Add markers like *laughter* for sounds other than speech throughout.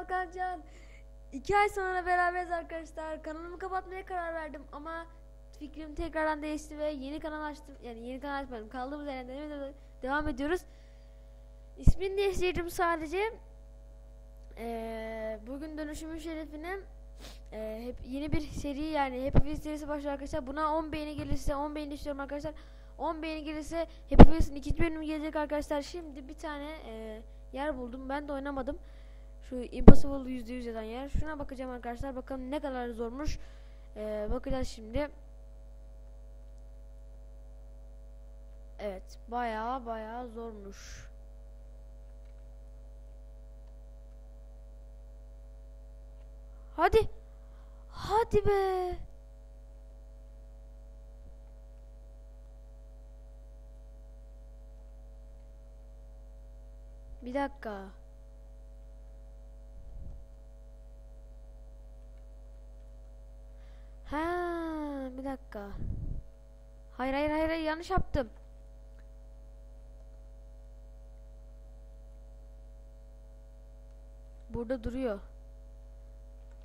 Alkan Can. İki ay sonra beraberiz arkadaşlar. Kanalımı kapatmaya karar verdim ama fikrim tekrardan değişti ve yeni kanal açtım. Yani yeni kanal açmadım. Kaldığımız yerden devam- ediyoruz. İsmini değiştirdim sadece. Ee, bugün dönüşümün şerefine ee, hep yeni bir seri yani Happy Wheels serisi başlıyor arkadaşlar. Buna 10 beğeni gelirse 10 beğeni istiyorum arkadaşlar. 10 beğeni gelirse Happy Wheels'in ikinci bölümü gelecek arkadaşlar. Şimdi bir tane ee, yer buldum. Ben de oynamadım. Şu Impossible %100 yazan yer. Şuna bakacağım arkadaşlar. Bakalım ne kadar zormuş. Ee, bakacağız şimdi. Evet. Bayağı bayağı zormuş. Hadi. Hadi be. Bir dakika. Ha, bir dakika. Hayır hayır hayır yanlış yaptım. Burada duruyor.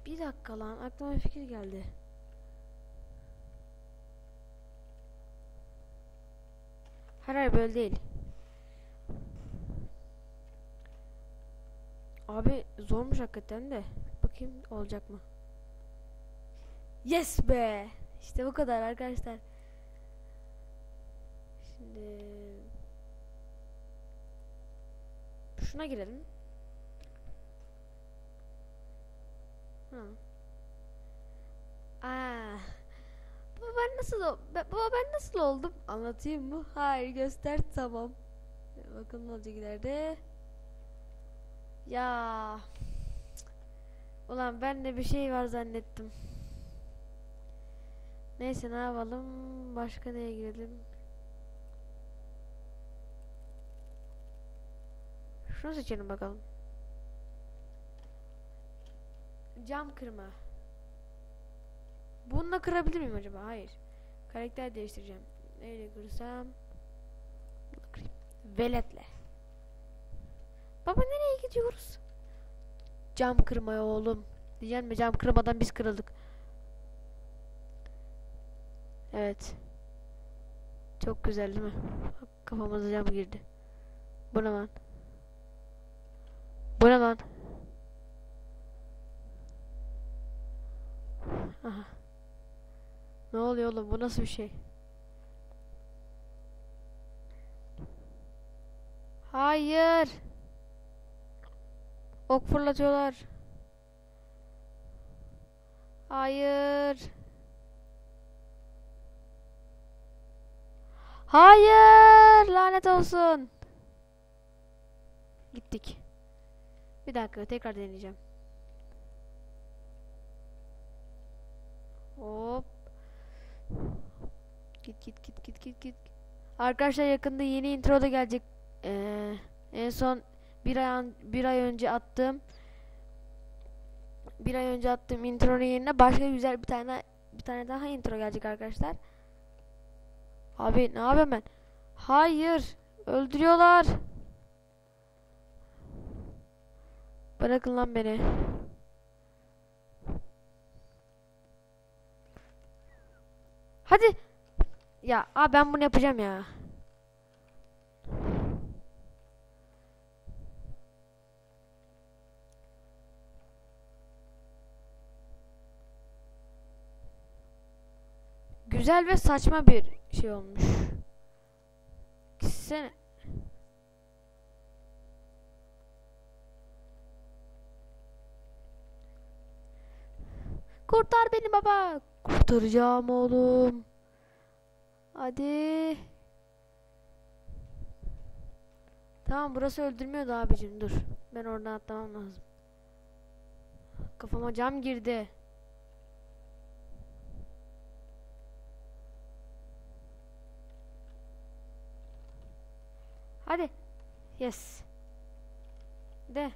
Bir dakika lan aklıma bir fikir geldi. Hayır hayır böyle değil. Abi zormuş hakikaten de. Bakayım olacak mı? Yes be. İşte bu kadar arkadaşlar. Şimdi şuna girelim. Ha. Aa. Baba ben nasıl baba ben nasıl oldum? Anlatayım mı? Hayır göster tamam. Bakalım ne olacak ileride. Ya. Ulan ben de bir şey var zannettim. Neyse ne yapalım? Başka neye girelim? Şunu seçelim bakalım. Cam kırma. Bununla kırabilir miyim acaba? Hayır. Karakter değiştireceğim. Neyle kırsam? Veletle. Baba nereye gidiyoruz? Cam kırmaya oğlum. Diyeceğim mi cam kırmadan biz kırıldık. Evet. Çok güzel değil mi? Bak, Kafamıza cam girdi. Bu ne lan? Bu ne lan? Aha. Ne oluyor oğlum? Bu nasıl bir şey? Hayır. Ok fırlatıyorlar. Hayır. Hayır. Lanet olsun. Gittik. Bir dakika tekrar deneyeceğim. Hop. Git git git git git git. Arkadaşlar yakında yeni intro da gelecek. Ee, en son bir ay bir ay önce attığım bir ay önce attığım intronun yerine başka güzel bir tane bir tane daha intro gelecek arkadaşlar. Abi ne yapayım ben? Hayır. Öldürüyorlar. Bırakın lan beni. Hadi. Ya abi ben bunu yapacağım ya. Güzel ve saçma bir şey olmuş. Sen Kurtar beni baba. Kurtaracağım oğlum. Hadi. Tamam burası öldürmüyordu abicim dur. Ben oradan atlamam lazım. Kafama cam girdi. Hadi. Yes. De.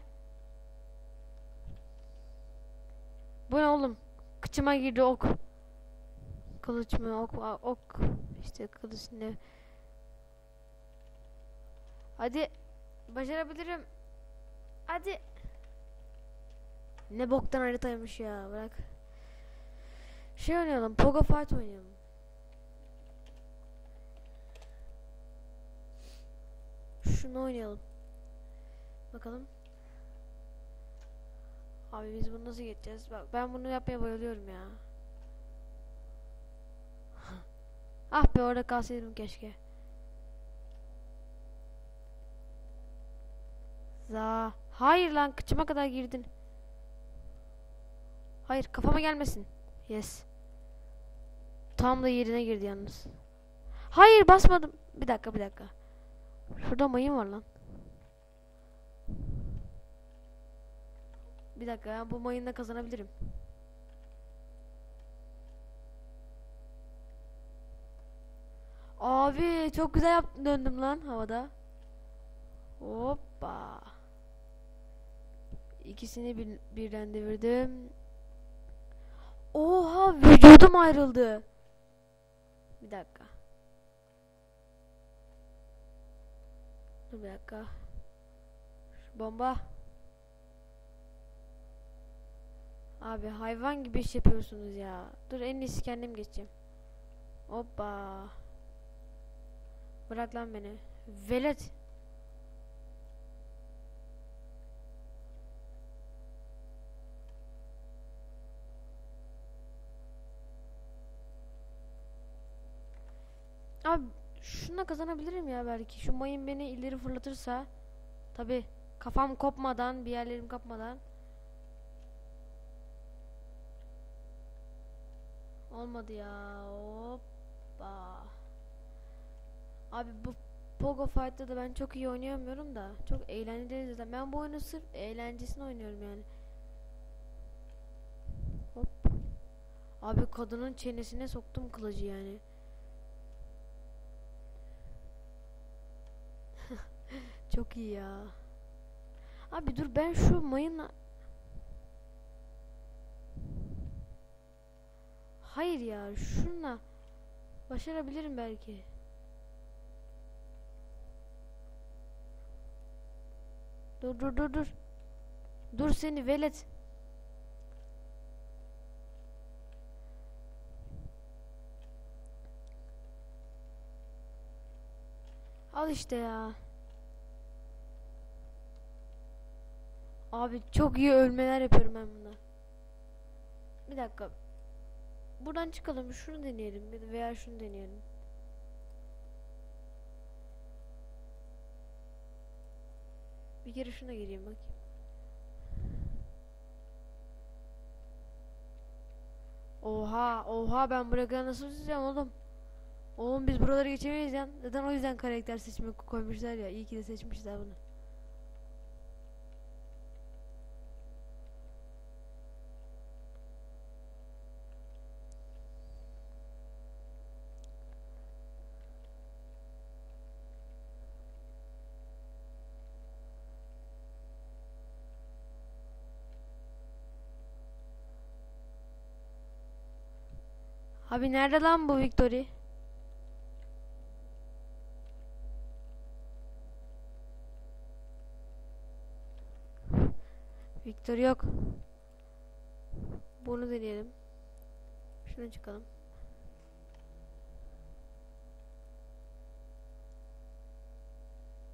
Bu ne oğlum? Kıçıma girdi ok. Kılıç mı? Ok. Ok. İşte kılıç ne? Hadi. Başarabilirim. Hadi. Ne boktan haritaymış ya bırak. Şey oynayalım. Pogo Fight oynayalım. Şunu oynayalım. Bakalım. Abi biz bunu nasıl geçeceğiz? Bak ben bunu yapmaya bayılıyorum ya. *laughs* ah be orada kalsaydım keşke. Za. Hayır lan kıçıma kadar girdin. Hayır kafama gelmesin. Yes. Tam da yerine girdi yalnız. Hayır basmadım. Bir dakika bir dakika. Şurada mayın var lan. Bir dakika ben bu mayınla kazanabilirim. Abi çok güzel yaptım döndüm lan havada. Hoppa. İkisini bir, birden devirdim. Oha vücudum ayrıldı. Bir dakika. Dur bir dakika. Şu bomba. Abi hayvan gibi iş yapıyorsunuz ya. Dur en iyisi kendim geçeceğim. Hoppa. Bırak lan beni. Velet. Abi şuna kazanabilirim ya belki. Şu mayın beni ileri fırlatırsa. Tabi kafam kopmadan, bir yerlerim kapmadan. Olmadı ya. Hoppa. Abi bu Pogo Fight'ta da ben çok iyi oynayamıyorum da. Çok eğlenceli zaten. Ben bu oyunu sırf eğlencesine oynuyorum yani. Hop. Abi kadının çenesine soktum kılıcı yani. Çok iyi ya. Abi dur ben şu mayınla... Hayır ya şunla başarabilirim belki. Dur dur dur dur. Dur seni velet. Al işte ya. Abi çok iyi ölmeler yapıyorum ben bunda. Bir dakika. Buradan çıkalım. Şunu deneyelim veya şunu deneyelim. Bir kere şuna gireyim bak. Oha, oha ben buraya nasıl tutacağım oğlum? Oğlum biz buraları geçemeyiz ya. Neden o yüzden karakter seçimi koymuşlar ya. İyi ki de seçmişler bunu. Abi nerede lan bu Victory? Victory yok. Bunu deneyelim. Şuna çıkalım.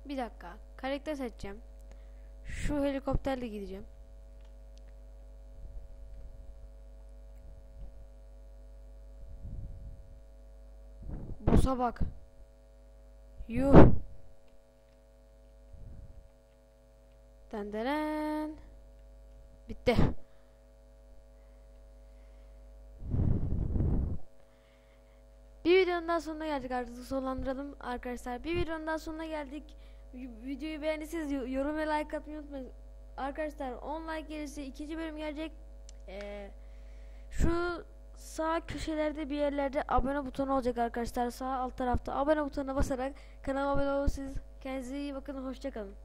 Bir dakika. Karakter seçeceğim. Şu helikopterle gideceğim. Boss'a bak. Yuh. Denderen. Bitti. Bir videonun daha sonuna geldik artık sonlandıralım arkadaşlar. Bir videonun daha sonuna geldik. Vi- Videoyu beğendiyseniz yo- yorum ve like atmayı unutmayın. Arkadaşlar 10 like gelirse ikinci bölüm gelecek. Ee, şu sağ köşelerde bir yerlerde abone butonu olacak arkadaşlar. Sağ alt tarafta abone butonuna basarak kanalıma abone olursanız kendinize iyi bakın. Hoşçakalın.